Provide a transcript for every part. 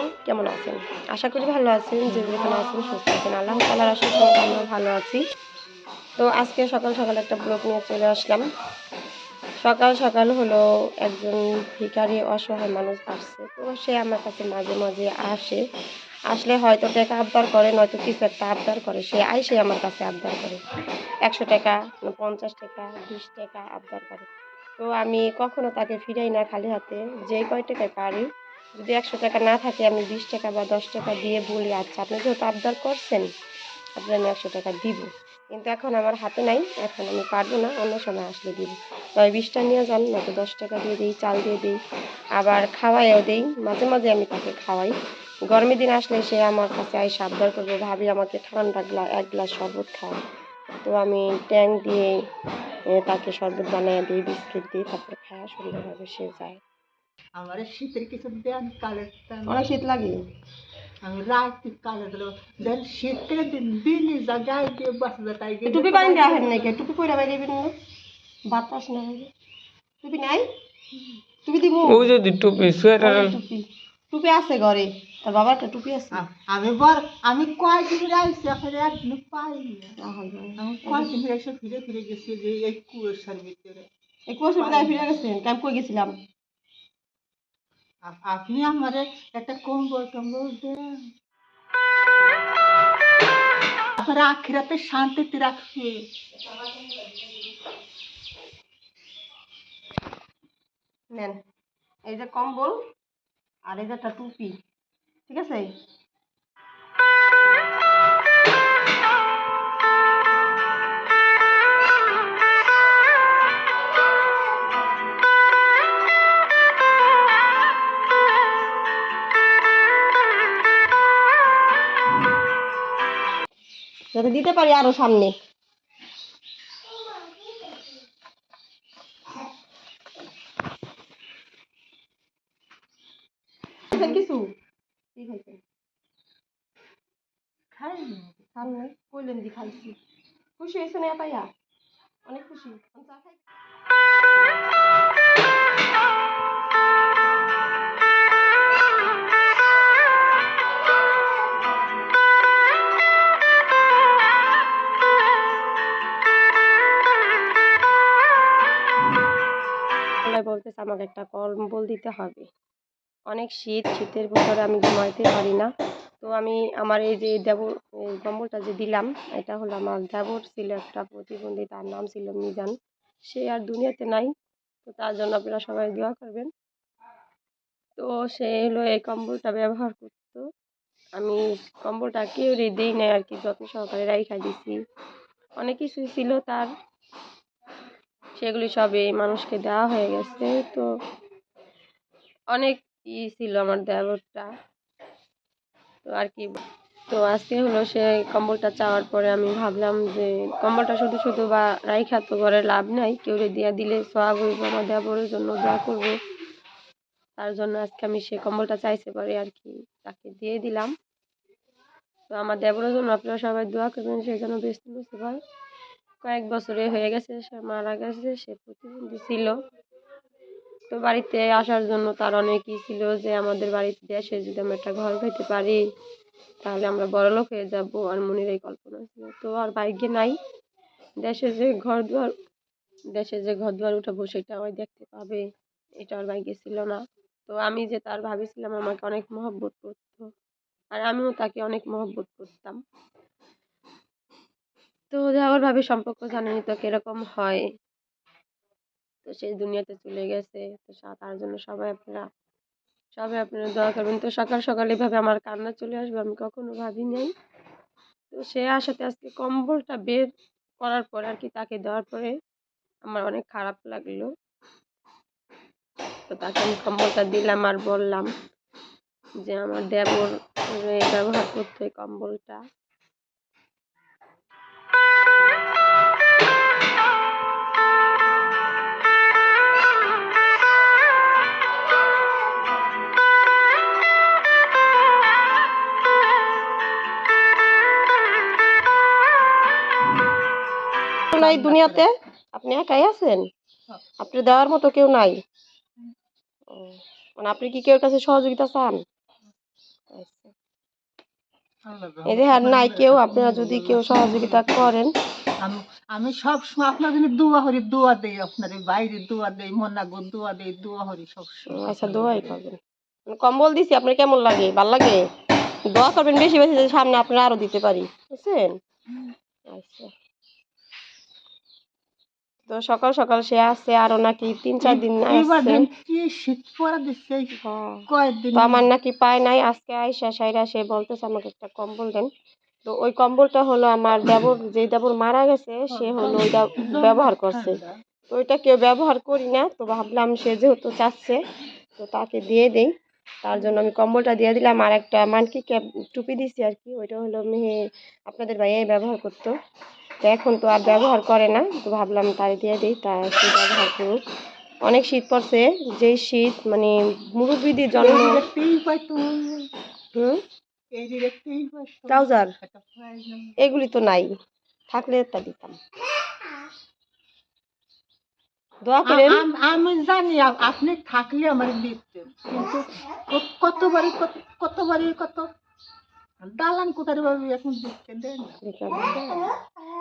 বন্ধুরা কেমন আছেন? আশা করি ভালো আছেন, যে যেখানে আছেন সুস্থ আছেন। আল্লাহ তালার আশা করি আমরা ভালো আছি। তো আজকে সকাল সকাল একটা ব্লগ নিয়ে চলে আসলাম। সকাল সকাল হলো একজন ভিখারি অসহায় মানুষ আসছে। তো সে আমার কাছে মাঝে মাঝে আসে। আসলে হয়তো টাকা আবদার করে, নয়তো কিছু একটা আবদার করে। সে আইসে আমার কাছে আবদার করে। একশো টাকা পঞ্চাশ টাকা, বিশ টাকা আবদার করে। তো আমি কখনো তাকে ফিরাই না খালি হাতে। যে কয় টাকায় পারি যদি একশো টাকা না থাকে, আমি বিশ টাকা বা দশ টাকা দিয়ে বলি আচ্ছা আপনি যেহেতু আবদার করছেন আপনার আমি একশো টাকা দিব। কিন্তু এখন আমার হাতে নাই, এখন আমি পারব না, অন্য সময় আসলে দিব। তবে বিশটা নিয়ে যান নয়তো দশ টাকা দিয়ে দিই, চাল দিয়ে দিই, আবার খাওয়াইও দিই, মাঝে মাঝে আমি তাকে খাওয়াই। গরমের দিন আসলে সে আমার কাছে এসে আবদার করবে, ভাবি, আমাকে ঠান্ডা গ্লা, এক গ্লাস শরবত খাওয়া তো আমি ট্যাঙ্ক দিয়ে তাকে শরবত বানিয়ে দিই, বিস্কিট দিই তারপর খাওয়া সুন্দরভাবে সে যায়। আমার শীতের কিছু দেন কালের অনেক শীত লাগে? আমি রাত কালে দিল দেন শীতের দিন দিনই জায়গায় দিয়ে তাই টুপি দেওয়া হয় নাকি? টুপি পরে বাইরে না? বাতাস না। টুপি নাই? টুপি দিব ও যদি টুপি সোয়েটার টুপি। টুপি আছে ঘরে। তার বাবার একটা টুপি আছে। আমি বর আমি কয়দিন রাইছি এখন একদিন পাইনি। আমি কয়দিন ফিরে ফিরে গেছি যে এই কুয়াশার ভিতরে। এই কুয়াশার মধ্যে ফিরে গেছেন? ক্যাম্প করে গেছিলাম? আপনি আমার একটা কম্বল টম্বল দেন। আপনার আখিরাতে শান্তিতে রাখবে নেন, এই যে কম্বল আর এই যে একটা টুপি, ঠিক আছে? দিতে পারি আরও সামনে। কিছু? কি খাইছেন খাইনি। খান নাই কইলেন দি খাইছি। খুশি হয়েছে না পাইয়া? অনেক খুশি। চা খাই একটা কম্বল দিতে হবে। অনেক শীত, শীতের ভিতরে আমি ঘুমাইতে পারি না। তো আমি আমার এই যে দেবর কম্বলটা যে দিলাম, এটা হলো আমার দেবর ছিল একটা প্রতিবন্ধী, তার নাম ছিল মিজান। সে আর দুনিয়াতে নাই, তো তার জন্য আপনারা সবাই দোয়া করবেন। তো সে হলো এই কম্বলটা ব্যবহার করতো। আমি কম্বলটা কেউরই দিই নাই আর কি, যত্ন সহকারে রাইখা দিছি। অনেক কিছুই ছিল তার। সেগুলি সব মানুষকে দেওয়া হয়ে গেছে। তো অনেক ই ছিল আমার দেবরটা। তো আর কি, তো আজকে হলো সে কম্বলটা চাওয়ার পরে আমি ভাবলাম যে কম্বলটা শুধু শুধু বা রাইখা তো করে লাভ নাই, কেউ দিয়া দিলে সব হইব আমার দেবরের জন্য দোয়া করব। তার জন্য আজকে আমি সে কম্বলটা চাইছে পরে আর কি তাকে দিয়ে দিলাম। তো আমার দেবরের জন্য আপনারা সবাই দোয়া করবেন সেই জন্য পারে কয়েক বছরে হয়ে গেছে, সে মারা গেছে, সে প্রতিবন্ধী ছিল। তো বাড়িতে আসার জন্য তার অনেকই ছিল যে, আমাদের বাড়িতে দেশে যদি আমরা একটা ঘর পেতে পারি, তাহলে আমরা বড়লোক হয়ে যাব। আর মনের এই কল্পনা ছিল। তো আর ভাগ্যে নাই। দেশে যে ঘর দুয়ার, দেশে যে ঘর দুয়ার উঠাবো, সেটা ওই দেখতে পাবে। এটা আর ভাগ্যে ছিল না। তো আমি যে তার ভাবেছিলাম, আমাকে অনেক মহব্বত করতো। আর আমিও তাকে অনেক মহব্বত করতাম। তো যাওয়ার ভাবে সম্পর্ক জানেনি তো কীরকম হয়। তো সেই দুনিয়াতে চলে গেছে। তো তার জন্য সবাই আপনারা সবাই আপনারা দোয়া করবেন। তো সকাল সকাল এভাবে আমার কান্না চলে আসবে আমি কখনো ভাবি নাই। তো সে আসাতে আজকে কম্বলটা বের করার পর আর কি তাকে দেওয়ার পরে আমার অনেক খারাপ লাগল। তো তাকে আমি কম্বলটা দিলাম আর বললাম যে, আমার দেবর ব্যবহার করতে কম্বলটা। নাই দুনিয়াতে? আপনি একাই আছেন? আপনি দেওয়ার মতো কেউ নাই? মানে আপনি কি কেউ কাছে সহযোগিতা চান? এই যে আর নাই কেউ আপনারা যদি কেউ সহযোগিতা করেন। আমি সব সময় আপনার জন্য দোয়া করি দোয়া দেই আপনার এই বাইরে দোয়া দেই মনাগো দোয়া দেই দোয়া করি সব সময়। আচ্ছা দোয়াই করবেন কম্বল দিছি আপনার কেমন লাগে? ভালো লাগে? দোয়া করবেন বেশি বেশি সামনে আপনারা আরও দিতে পারি। বুঝছেন? আচ্ছা। তো সকাল সকাল সে আসছে আরও নাকি তিন চার দিন তো আমার নাকি পায় নাই আজকে আইসা সাইরা সে বলতেছে আমাকে একটা কম্বল দেন। তো ওই কম্বলটা হলো আমার দেবর যে দেবর মারা গেছে সে হলো ওইটা ব্যবহার করছে। তো ওইটা কেউ ব্যবহার করি না তো ভাবলাম সে যেহেতু চাচ্ছে তো তাকে দিয়ে দেই। তার জন্য আমি কম্বলটা দিয়ে দিলাম আর একটা মানকি ক্যাপ টুপি দিছি আর কি ওইটা হলো মেয়ে আপনাদের ভাইয়াই ব্যবহার করতো। তো এখন তো আর ব্যবহার করে না তো ভাবলাম তাই দিয়ে দিই তা সে ব্যবহার করুক। অনেক শীত পড়ছে যেই শীত মানে মুরব্বীদের জন্ম এই হুম? এই যে দেখতেই পাইতো ট্রাউজার এগুলি তো নাই থাকলে তা দিতাম। দোয়া করেন। আমি জানি আপনি থাকলে আমার দিতেন কিন্তু কতবারই কত- কতবারই কত দালান ভাবে এখন দেন দিতাম।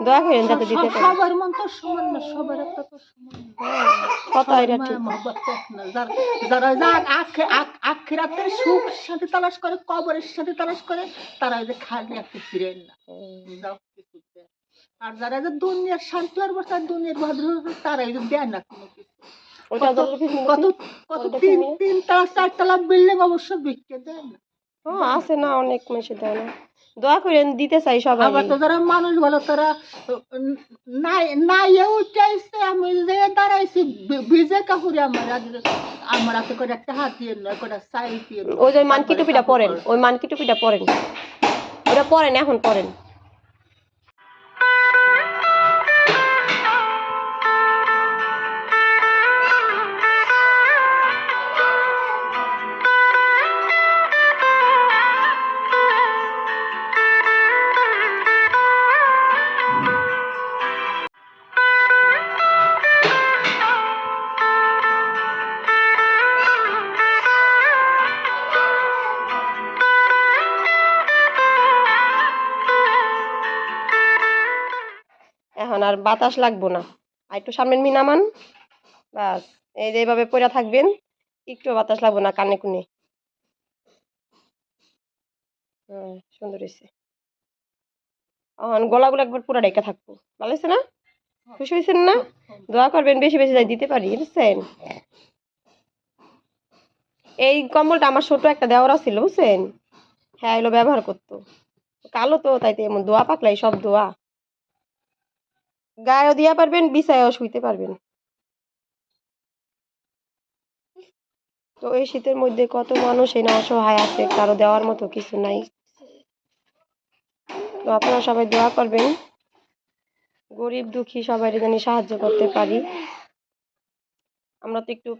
দোয়া করেন যাতে দিতে পারি। সবার মন তো সমান না সবার একটা তো সমান। কত এটা ঠিক। যার- যারা আখ- আখ- আখিরাতের সুখ শান্তি তালাশ করে কবরের শান্তি তালাশ করে তারা ওই যে খালি একটা ফিরেন না। যাও কিছু আর যারা যে দুনিয়ার শান্তি আর বসে দুনিয়ার ভদ্র তারা এই যে দেয় না কোনো কিছু। কত কত তিন তিন তালা চার তালা বিল্ডিং অবশ্য বিক্রি দেয় না। আছে না অনেক মেশে দেয় না। দোয়া করেন দিতে চাই সবাই আবার তো যারা মানুষ বলো তারা নাই নাই উঠাইছে আমি যে দাঁড়াইছি ভিজে কাপড়ে আমার আমার হাতে করে একটা হাত দিয়ে নয় করে সাইড দিয়ে ওই যে মানকি টুপিটা পরেন ওই মানকি টুপিটা পরেন। ওটা পরেন এখন পরেন। এখন আর বাতাস লাগবো না। আর একটু সামনের মি নামান বাস এই যে এইভাবে পড়ে থাকবেন একটু বাতাস লাগবো না কানে কুনে। হ্যাঁ সুন্দর খুশি হয়েছেন না? করবেন, বেশি বেশি দিতে পারি, বুঝছেন? এই কম্বলটা আমার ছোট একটা দেওয়ার ছিল, বুঝছেন? হ্যাঁ এগুলো ব্যবহার করতো। কালো তো তাইতে এমন দোয়া পাকলাই, সব দোয়া। গায়েও দিয়া পারবেন, বিছায়ও শুইতে পারবেন। তো এই শীতের মধ্যে কত মানুষ এই না অসহায় আছে, কারও দেওয়ার মতো কিছু নাই। তো আপনারা সবাই দোয়া করবেন, গরিব দুঃখী সবাই জানি সাহায্য করতে পারি। আমরা তো একটু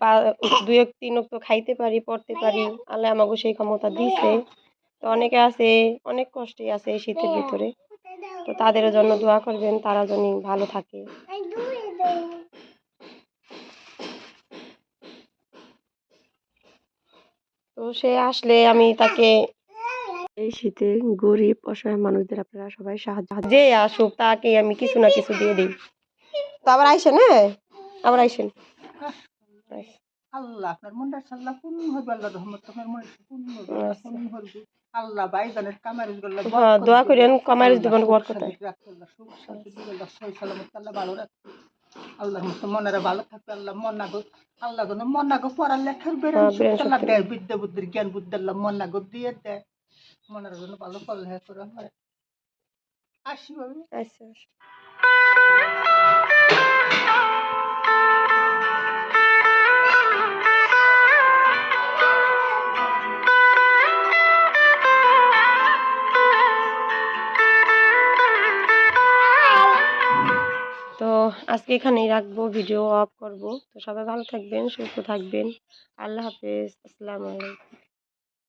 দুই এক তিন তো খাইতে পারি, পড়তে পারি, আল্লাহ আমাকে সেই ক্ষমতা দিছে। তো অনেকে আছে, অনেক কষ্টে আছে এই শীতের ভিতরে। তো তাদের জন্য দোয়া করবেন তারা যেন ভালো থাকে। তো সে আসলে আমি তাকে এই শীতে গরিব অসহায় মানুষদের আপনারা সবাই সাহায্য যে আসুক তাকে আমি কিছু না কিছু দিয়ে দিই। তো আবার আইসেন হ্যাঁ? আবার আইসেন। আল্লাহ আপনার মনটা সাল্লাহ পূর্ণ হবে আল্লাহ রহমত তোমার মনে পূর্ণ হবে আল্লাহ ভাইজানের কামারিজগুলো হ্যাঁ, দোয়া করেন, কামারিজ দিবেন বরকত। হয়। আল্লাহ ভালো রাখবে আল্লাহ মনেরা ভালো থাকবে আল্লাহ মনাগো আল্লাহ গো মনাগো পড়ালেখার বেরেন হ্যাঁ, ব্রেন আল্লাহ। দেয় বিদ্যা বুদ্ধির জ্ঞান বুদ্ধি আল্লাহ মনাগো দিয়ে দেয়। মনের জন্য ভালো পড়ালেখা করে আমার আসি বাবু আচ্ছা এখানেই রাখব ভিডিও অফ করব। তো সবাই ভালো থাকবেন, সুস্থ থাকবেন। আল্লাহ হাফেজ, আসসালামু আলাইকুম।